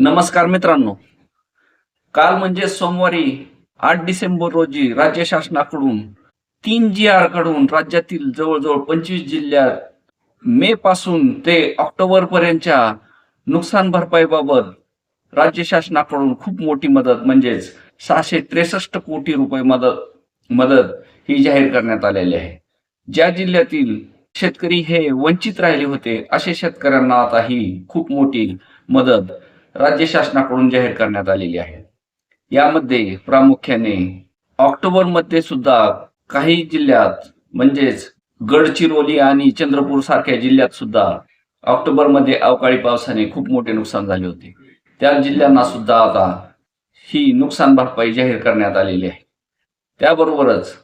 नमस्कार मित्रांनो. काल म्हणजे सोमवारी आठ डिसेंबर रोजी राज्य शासनाकडून तीन जी आरकडून राज्यातील जवळजवळ पंचवीस जिल्ह्यात मे पासून ते ऑक्टोबर पर्यंतच्या नुकसान भरपाईबाबत राज्य शासनाकडून खूप मोठी मदत म्हणजेच सहाशे त्रेसष्ट कोटी रुपये मदत मदत ही जाहीर करण्यात आलेली आहे. ज्या जिल्ह्यातील शेतकरी हे वंचित राहिले होते असे शेतकऱ्यांना आता ही खूप मोठी मदत राज्य शासनाकडून जाहीर करण्यात आलेली आहे. यामध्ये प्रामुख्याने ऑक्टोबरमध्ये सुद्धा काही जिल्ह्यात म्हणजेच गडचिरोली आणि चंद्रपूर सारख्या जिल्ह्यात सुद्धा ऑक्टोबरमध्ये अवकाळी पावसाने खूप मोठे नुकसान झाले होते. त्या जिल्ह्यांना सुद्धा आता ही नुकसान भरपाई जाहीर करण्यात आलेली आहे. त्याबरोबरच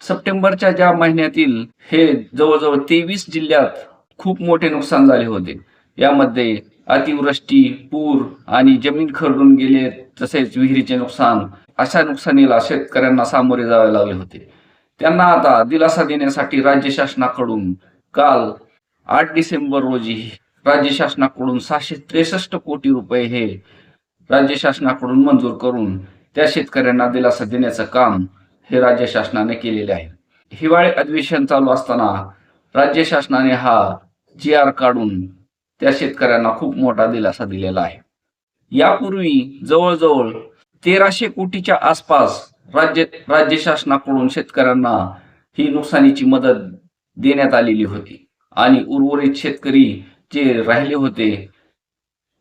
सप्टेंबरच्या ज्या महिन्यातील हे जवळजवळ तेवीस जिल्ह्यात खूप मोठे नुकसान झाले होते. यामध्ये अतिवृष्टी पूर आणि जमीन खरडून गेले तसेच विहिरीचे नुकसान अशा नुकसानीला शेतकऱ्यांना सामोरे जावे लागले होते. त्यांना आता दिलासा देण्यासाठी राज्य शासनाकडून काल आठ डिसेंबर रोजी राज्य शासनाकडून सहाशे त्रेसष्ट कोटी रुपये हे राज्य शासनाकडून मंजूर करून त्या शेतकऱ्यांना दिलासा देण्याचं काम हे राज्य शासनाने केलेले आहे. हिवाळी अधिवेशन चालू असताना राज्य शासनाने हा जी आर काढून त्या शेतकऱ्यांना खूप मोठा दिलासा दिलेला आहे. यापूर्वी जवळजवळ तेराशे कोटीच्या आसपास राज्य राज्य शासनाकडून शेतकऱ्यांना ही नुकसानीची मदत देण्यात आलेली होती. आणि उर्वरित शेतकरी जे राहिले होते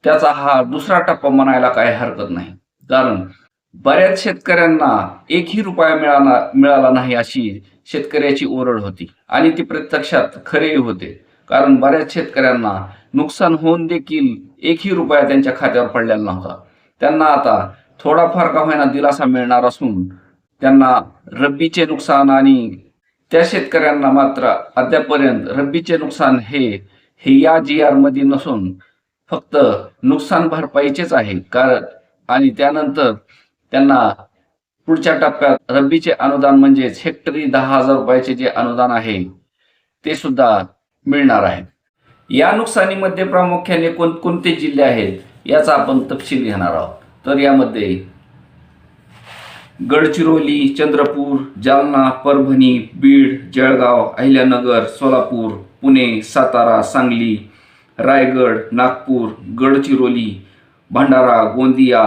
त्याचा हा दुसरा टप्पा म्हणायला काही हरकत नाही. कारण बऱ्याच शेतकऱ्यांना एकही रुपया मिळाला मिळाला नाही अशी शेतकऱ्याची ओरड होती. आणि ती प्रत्यक्षात खरेही होते. कारण बऱ्याच शेतकऱ्यांना नुकसान होऊन देखील एकही रुपया त्यांच्या खात्यावर पडलेला नव्हता. त्यांना आता थोडाफार का होईना दिलासा मिळणार असून त्यांना रब्बीचे नुकसान आणि त्या शेतकऱ्यांना मात्र अद्यापर्यंत रब्बीचे नुकसान हे हे या जी आरमध्ये नसून फक्त नुकसान भरपाईचेच आहे. कारण आणि त्यानंतर त्यांना पुढच्या टप्प्यात रब्बीचे अनुदान म्हणजेच हेक्टरी दहा हजार रुपयाचे जे अनुदान आहे ते सुद्धा मिळणार आहे. या नुकसानीमध्ये प्रामुख्याने कोणकोणते जिल्हे आहेत याचा आपण तपशील घेणार आहोत. तर यामध्ये गडचिरोली चंद्रपूर जालना परभणी बीड जळगाव अहिल्यानगर सोलापूर पुणे सातारा सांगली रायगड नागपूर गडचिरोली भंडारा गोंदिया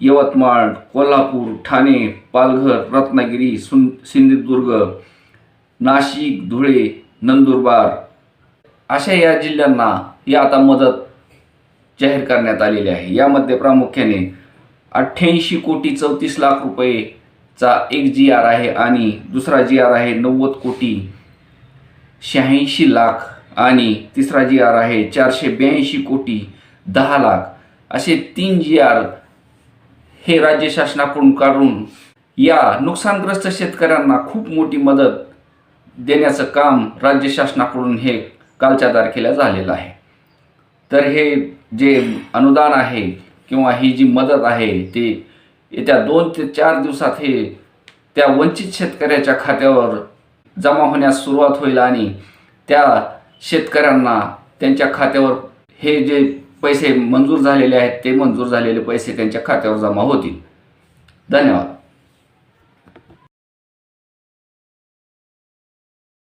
यवतमाळ कोल्हापूर ठाणे पालघर रत्नागिरी सुन सिंधुदुर्ग नाशिक धुळे नंदुरबार अशा या जिल्ह्यांना ही आता मदत जाहीर करण्यात आलेली आहे. यामध्ये प्रामुख्याने अठ्ठ्याऐंशी कोटी चौतीस लाख रुपयेचा एक जी आर आहे आणि दुसरा जी आर आहे नव्वद कोटी शहाऐंशी लाख आणि तिसरा जी आर आहे चारशे ब्याऐंशी कोटी दहा लाख. असे तीन जी आर हे राज्य शासनाकडून काढून या नुकसानग्रस्त शेतकऱ्यांना खूप मोठी मदत देण्याचं काम राज्य शासनाकडून हे कालच्या तारखेला झालेलं आहे. तर हे जे अनुदान आहे किंवा ही जी मदत आहे ती येत्या दोन ते चार दिवसात हे त्या वंचित शेतकऱ्याच्या खात्यावर जमा होण्यास सुरुवात होईल आणि त्या शेतकऱ्यांना त्यांच्या खात्यावर हे जे पैसे मंजूर झालेले आहेत ते मंजूर झालेले पैसे त्यांच्या खात्यावर जमा होतील. धन्यवाद.